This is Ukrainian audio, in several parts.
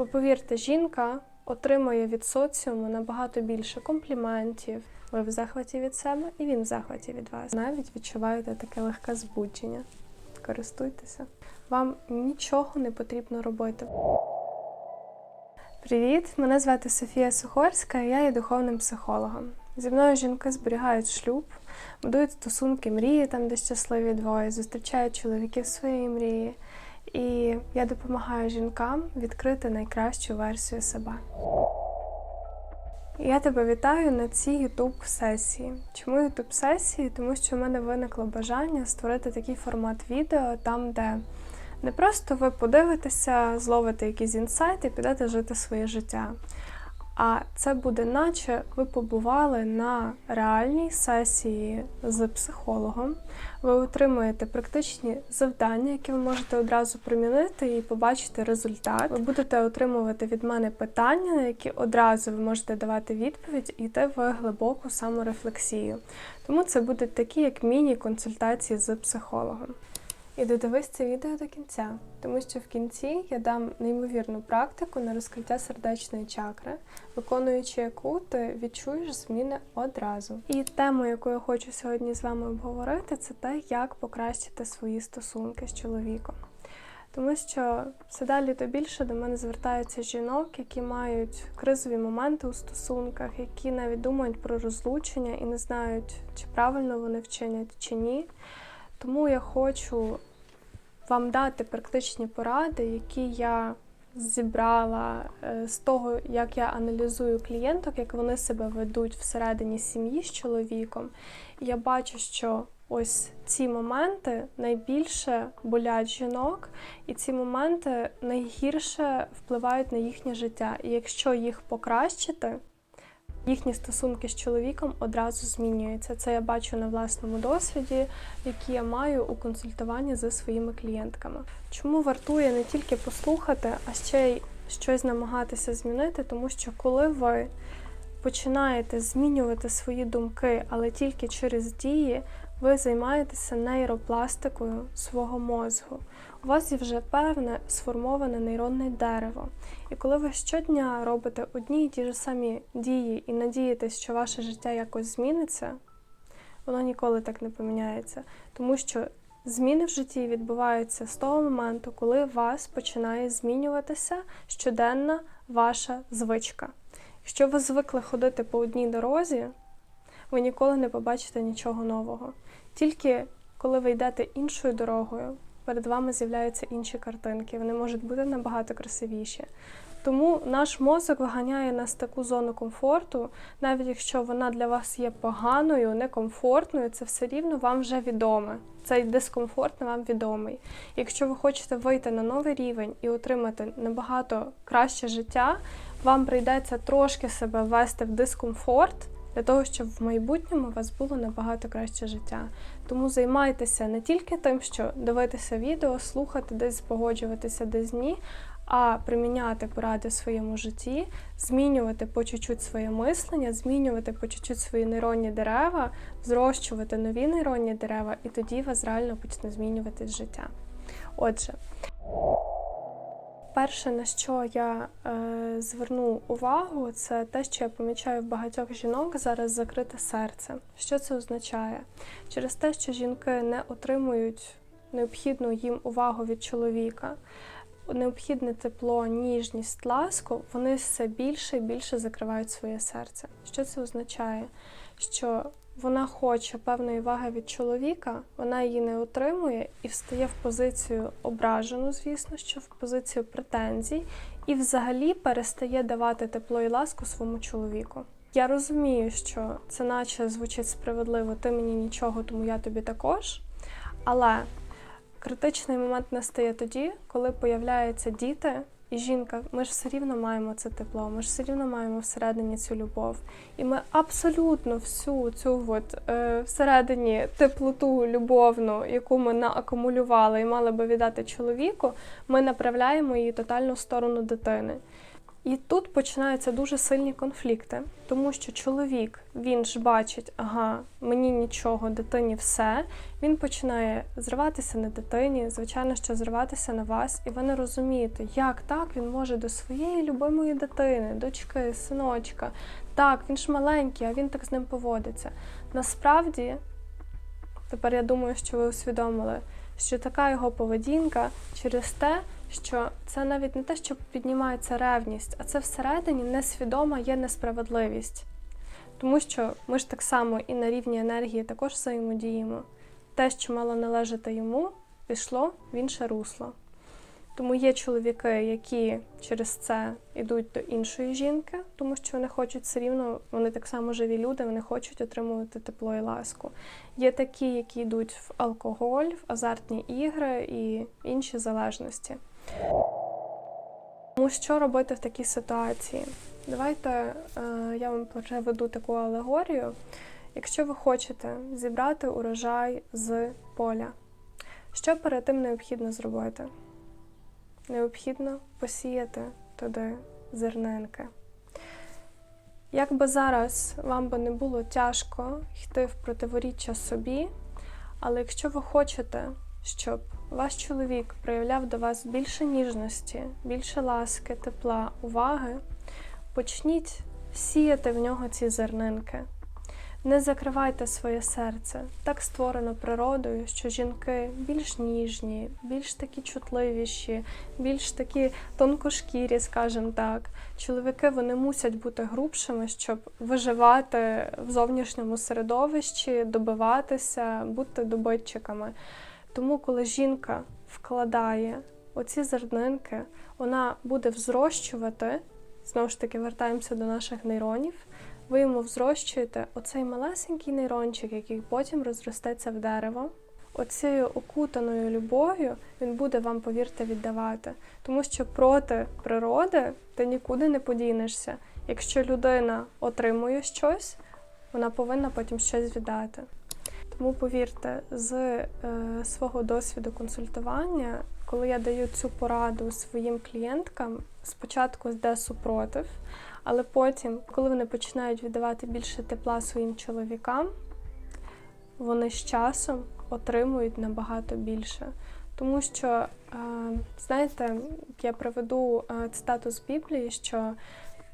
Бо повірте, жінка отримує від соціуму набагато більше компліментів. Ви в захваті від себе, і він в захваті від вас. Навіть відчуваєте таке легке збудження. Користуйтеся. Вам нічого не потрібно робити. Привіт! Мене звати Софія Сухорська, і я є духовним психологом. Зі мною жінки зберігають шлюб, будують стосунки мрії, там де щасливі двоє, зустрічають чоловіків своєї мрії. І я допомагаю жінкам відкрити найкращу версію себе. Я тебе вітаю на цій youtube сесії. Чому youtube сесії? Тому що в мене виникло бажання створити такий формат відео, там, де не просто ви подивитеся, зловите якісь інсайти і підете жити своє життя. А це буде, наче ви побували на реальній сесії з психологом. Ви отримуєте практичні завдання, які ви можете одразу примінити і побачити результат. Ви будете отримувати від мене питання, на які одразу ви можете давати відповідь і йти в глибоку саморефлексію. Тому це будуть такі, як міні-консультації з психологом. І додивись це відео до кінця, тому що в кінці я дам неймовірну практику на розкриття сердечної чакри, виконуючи яку ти відчуєш зміни одразу. І тему, яку я хочу сьогодні з вами обговорити, це те, як покращити свої стосунки з чоловіком. Тому що все далі то більше до мене звертаються жінок, які мають кризові моменти у стосунках, які навіть думають про розлучення і не знають, чи правильно вони вчинять чи ні. Тому я хочу вам дати практичні поради, які я зібрала е, з того, як я аналізую клієнток, як вони себе ведуть всередині сім'ї з чоловіком. І я бачу, що ось ці моменти найбільше болять жінок, і ці моменти найгірше впливають на їхнє життя. І якщо їх покращити, їхні стосунки з чоловіком одразу змінюються. Це я бачу на власному досвіді, який я маю у консультуванні зі своїми клієнтками. Чому вартує не тільки послухати, а ще й щось намагатися змінити, тому що коли ви починаєте змінювати свої думки, але тільки через дії, ви займаєтеся нейропластикою свого мозку. У вас є вже певне сформоване нейронне дерево. І коли ви щодня робите одні і ті ж самі дії і надієтесь, що ваше життя якось зміниться, воно ніколи так не поміняється. Тому що зміни в житті відбуваються з того моменту, коли вас починає змінюватися щоденна ваша звичка. Якщо ви звикли ходити по одній дорозі, ви ніколи не побачите нічого нового. Тільки коли ви йдете іншою дорогою, перед вами з'являються інші картинки, вони можуть бути набагато красивіші. Тому наш мозок виганяє нас таку зону комфорту, навіть якщо вона для вас є поганою, некомфортною, це все рівно вам вже відоме. Цей дискомфорт вам відомий. Якщо ви хочете вийти на новий рівень і отримати набагато краще життя, вам прийдеться трошки себе ввести в дискомфорт для того, щоб в майбутньому у вас було набагато краще життя. Тому займайтеся не тільки тим, що дивитися відео, слухати, десь погоджуватися, десь ні, а приміняти поради в своєму житті, змінювати по чуть-чуть своє мислення, змінювати по чуть-чуть свої нейронні дерева, зрощувати нові нейронні дерева, і тоді вас реально почне змінюватись життя. Отже. Перше, на що я е, зверну увагу, це те, що я помічаю в багатьох жінок зараз закрите серце. Що це означає? Через те, що жінки не отримують необхідну їм увагу від чоловіка, необхідне тепло, ніжність, ласку, вони все більше і більше закривають своє серце. Що це означає? Що вона хоче певної уваги від чоловіка, вона її не отримує і встає в позицію ображену, звісно, що в позицію претензій, і взагалі перестає давати тепло і ласку своєму чоловіку. Я розумію, що це наче звучить справедливо, ти мені нічого, тому я тобі також. Але критичний момент настає тоді, коли появляються діти. І жінка, ми ж все рівно маємо це тепло, ми ж все рівно маємо всередині цю любов. І ми абсолютно всю цю от, е, всередині теплоту любовну, яку ми наакумулювали і мали би віддати чоловіку, ми направляємо її тотально в сторону дитини. І тут починаються дуже сильні конфлікти, тому що чоловік він ж бачить, ага, мені нічого, дитині все. Він починає зриватися на дитині, звичайно, що зриватися на вас, і ви не розумієте, як так він може до своєї любимої дитини, дочки, синочка. Так, він ж маленький, а він так з ним поводиться. Насправді, тепер я думаю, що ви усвідомили, що така його поведінка через те, що це навіть не те, що піднімається ревність, а це всередині несвідома є несправедливість. Тому що ми ж так само і на рівні енергії також взаємодіємо. Те, що мало належати йому, пішло в інше русло. Тому є чоловіки, які через це йдуть до іншої жінки, тому що вони хочуть все рівно, вони так само живі люди, вони хочуть отримувати тепло і ласку. Є такі, які йдуть в алкоголь, в азартні ігри і інші залежності. Тому що робити в такій ситуації? Давайте е, я вам переведу таку алегорію. Якщо ви хочете зібрати урожай з поля, що перед тим необхідно зробити? Необхідно посіяти туди зернинки. Як би зараз вам би не було тяжко йти в противоріччя собі, але якщо ви хочете, щоб ваш чоловік проявляв до вас більше ніжності, більше ласки, тепла, уваги, почніть сіяти в нього ці зернинки. Не закривайте своє серце. Так створено природою, що жінки більш ніжні, більш такі чутливіші, більш такі тонкошкірі, скажімо так. Чоловіки вони мусять бути грубшими, щоб виживати в зовнішньому середовищі, добиватися, бути добитчиками. Тому, коли жінка вкладає оці зернинки, вона буде взрощувати, знову ж таки, вертаємося до наших нейронів ви йому взрощуєте оцей малесенький нейрончик, який потім розростеться в дерево. Оцією окутаною любов'ю він буде вам, повірте, віддавати. Тому що проти природи ти нікуди не подінешся. Якщо людина отримує щось, вона повинна потім щось віддати. Тому повірте, з е, свого досвіду консультування, коли я даю цю пораду своїм клієнткам, спочатку йде супротив, але потім, коли вони починають віддавати більше тепла своїм чоловікам, вони з часом отримують набагато більше. Тому що, е, знаєте, я приведу е, цитату з Біблії, що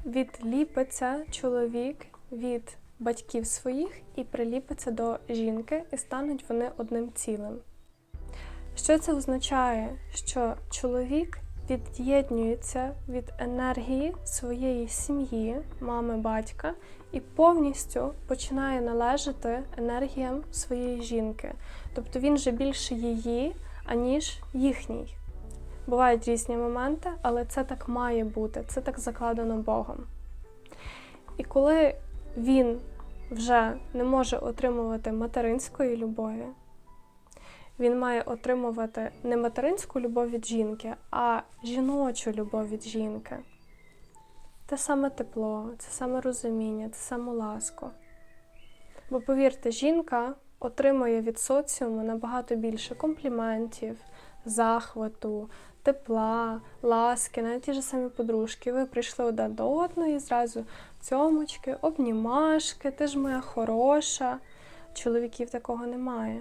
відліпиться чоловік від батьків своїх і приліпиться до жінки, і стануть вони одним цілим. Що це означає? Що чоловік від'єднується від енергії своєї сім'ї, мами, батька, і повністю починає належати енергіям своєї жінки. Тобто він же більше її, аніж їхній. Бувають різні моменти, але це так має бути, це так закладено Богом. І коли він вже не може отримувати материнської любові, він має отримувати не материнську любов від жінки, а жіночу любов від жінки. Те саме тепло, це саме розуміння, це саме ласку. Бо, повірте, жінка отримує від соціуму набагато більше компліментів, захвату, тепла, ласки, навіть ті ж самі подружки. Ви прийшли одна до одної, зразу цьомочки, обнімашки, ти ж моя хороша. Чоловіків такого немає.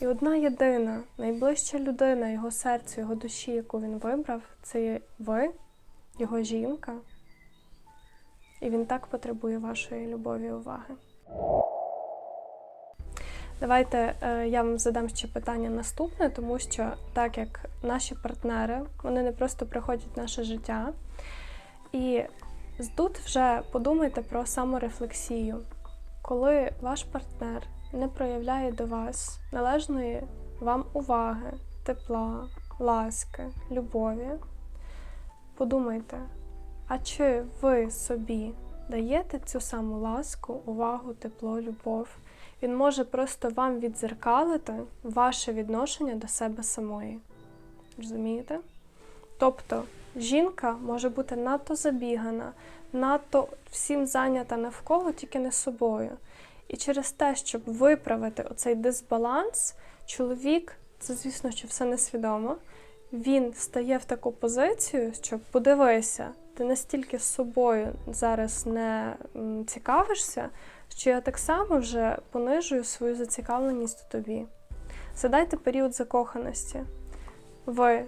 І одна єдина, найближча людина його серцю, його душі, яку він вибрав, це є ви, його жінка. І він так потребує вашої любові і уваги. Давайте е, я вам задам ще питання наступне, тому що так як наші партнери, вони не просто приходять в наше життя. І тут вже подумайте про саморефлексію. Коли ваш партнер не проявляє до вас належної вам уваги, тепла, ласки, любові, подумайте, а чи ви собі даєте цю саму ласку, увагу, тепло, любов? Він може просто вам відзеркалити ваше відношення до себе самої. Розумієте? Тобто жінка може бути надто забігана, надто всім зайнята навколо, тільки не собою. І через те, щоб виправити оцей дисбаланс, чоловік, це, звісно, що все несвідомо, він стає в таку позицію, що подивися, ти настільки собою зараз не цікавишся, що я так само вже понижую свою зацікавленість у тобі. Задайте період закоханості. Ви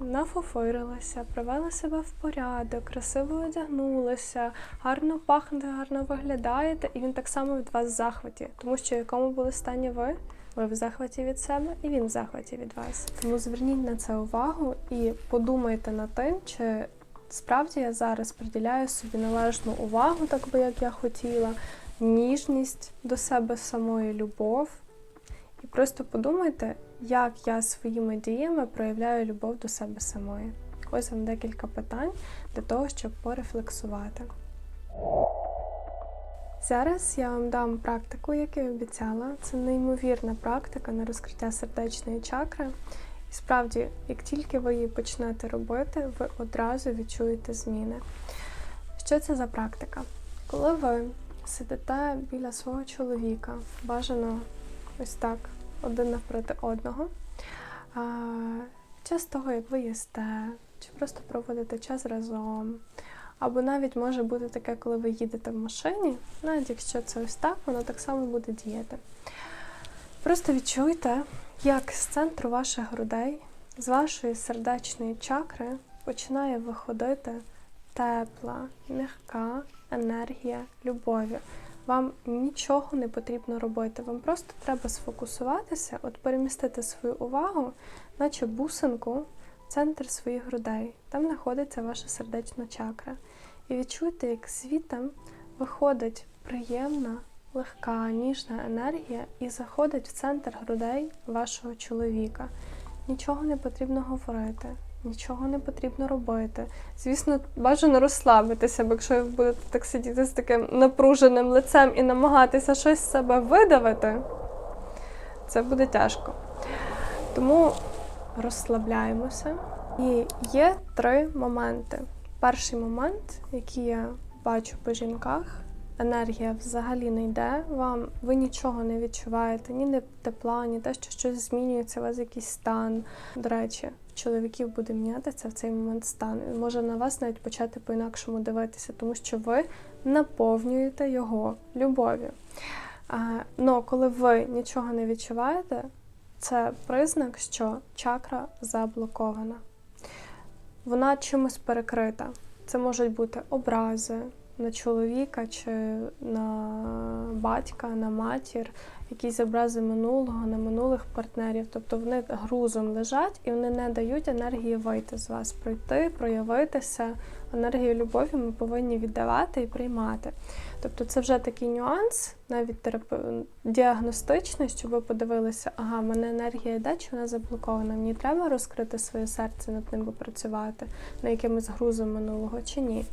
нафофирилися, привели себе в порядок, красиво одягнулися, гарно пахнете, гарно виглядаєте, і він так само від вас в захваті. Тому що в якому були стані ви? Ви в захваті від себе, і він в захваті від вас. Тому зверніть на це увагу і подумайте над тим, чи справді я зараз приділяю собі належну увагу, так би як я хотіла, ніжність до себе самої, любов. І просто подумайте, як я своїми діями проявляю любов до себе самої. Ось вам декілька питань для того, щоб порефлексувати. Зараз я вам дам практику, як і обіцяла. Це неймовірна практика на розкриття сердечної чакри. І справді, як тільки ви її почнете робити, ви одразу відчуєте зміни. Що це за практика? Коли ви сидите біля свого чоловіка, бажано ось так, один навпроти одного, час того, як ви їсте, чи просто проводите час разом, або навіть може бути таке, коли ви їдете в машині, навіть якщо це ось так, воно так само буде діяти. Просто відчуйте, як з центру ваших грудей, з вашої сердечної чакри починає виходити тепла, м'яка енергія любові. Вам нічого не потрібно робити. Вам просто треба сфокусуватися, от перемістити свою увагу, наче бусинку, в центр своїх грудей. Там знаходиться ваша сердечна чакра. І відчуйте, як звітом виходить приємна, легка, ніжна енергія і заходить в центр грудей вашого чоловіка. Нічого не потрібно говорити, нічого не потрібно робити. Звісно, бажано розслабитися, бо якщо ви будете так сидіти з таким напруженим лицем і намагатися щось з себе видавити, це буде тяжко. Тому розслабляємося. І є три моменти. Перший момент, який я бачу по жінках, енергія взагалі не йде вам, ви нічого не відчуваєте, ні тепла, ні те, що щось змінюється, у вас якийсь стан. До речі, чоловіків буде мінятися в цей момент стан. Він може на вас навіть почати по-інакшому дивитися, тому що ви наповнюєте його любов'ю. Но коли ви нічого не відчуваєте, це признак, що чакра заблокована. Вона чимось перекрита. Це можуть бути образи на чоловіка чи на батька, на матір, якісь образи минулого, на минулих партнерів. Тобто вони грузом лежать і вони не дають енергії вийти з вас, пройти, проявитися. Енергію любові ми повинні віддавати і приймати. Тобто це вже такий нюанс, навіть терапи... діагностичний, щоб ви подивилися, ага, в мене енергія йде, чи вона заблокована. Мені треба розкрити своє серце над ним попрацювати, на якимось грузом минулого чи ні.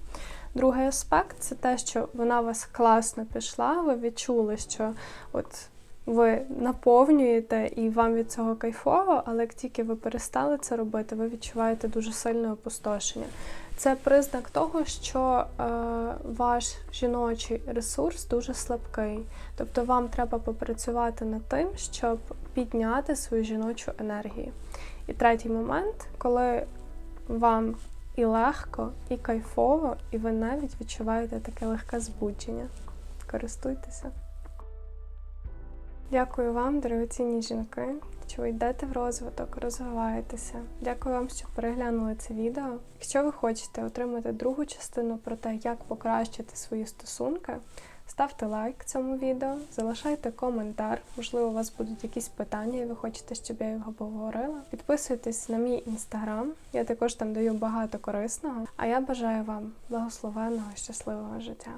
Другий аспект це те, що вона вас класно пішла, ви відчули, що от ви наповнюєте і вам від цього кайфово, але як тільки ви перестали це робити, ви відчуваєте дуже сильне опустошення. Це признак того, що е, ваш жіночий ресурс дуже слабкий. Тобто вам треба попрацювати над тим, щоб підняти свою жіночу енергію. І третій момент, коли вам і легко, і кайфово, і ви навіть відчуваєте таке легке збудження. Користуйтеся. Дякую вам, дорогоцінні жінки, що ви йдете в розвиток, розвиваєтеся. Дякую вам, що переглянули це відео. Якщо ви хочете отримати другу частину про те, як покращити свої стосунки, ставте лайк цьому відео, залишайте коментар. Можливо, у вас будуть якісь питання, і ви хочете, щоб я його обговорила. Підписуйтесь на мій інстаграм, я також там даю багато корисного. А я бажаю вам благословенного, щасливого життя.